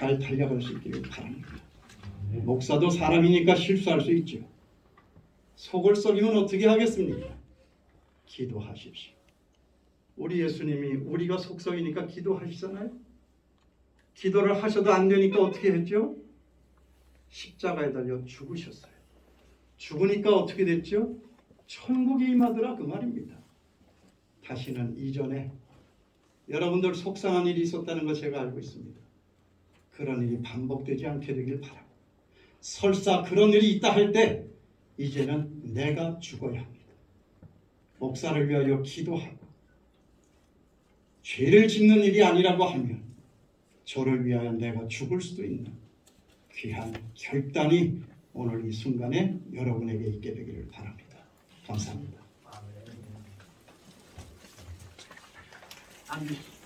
잘 달려갈 수 있기를 바랍니다. 목사도 사람이니까 실수할 수 있죠. 속을 썩이면 어떻게 하겠습니까? 기도하십시오. 우리 예수님이 우리가 속썩이니까 기도하시잖아요. 기도를 하셔도 안 되니까 어떻게 했죠? 십자가에 달려 죽으셨어요. 죽으니까 어떻게 됐죠? 천국에 임하더라 그 말입니다. 다시는 이전에 여러분들 속상한 일이 있었다는 거 제가 알고 있습니다. 그런 일이 반복되지 않게 되길 바라고 설사 그런 일이 있다 할 때 이제는 내가 죽어야 합니다. 목사를 위하여 기도하고 죄를 짓는 일이 아니라고 하면 저를 위하여 내가 죽을 수도 있는 귀한 결단이 오늘 이 순간에 여러분에게 있게 되기를 바랍니다. 감사합니다. 아멘.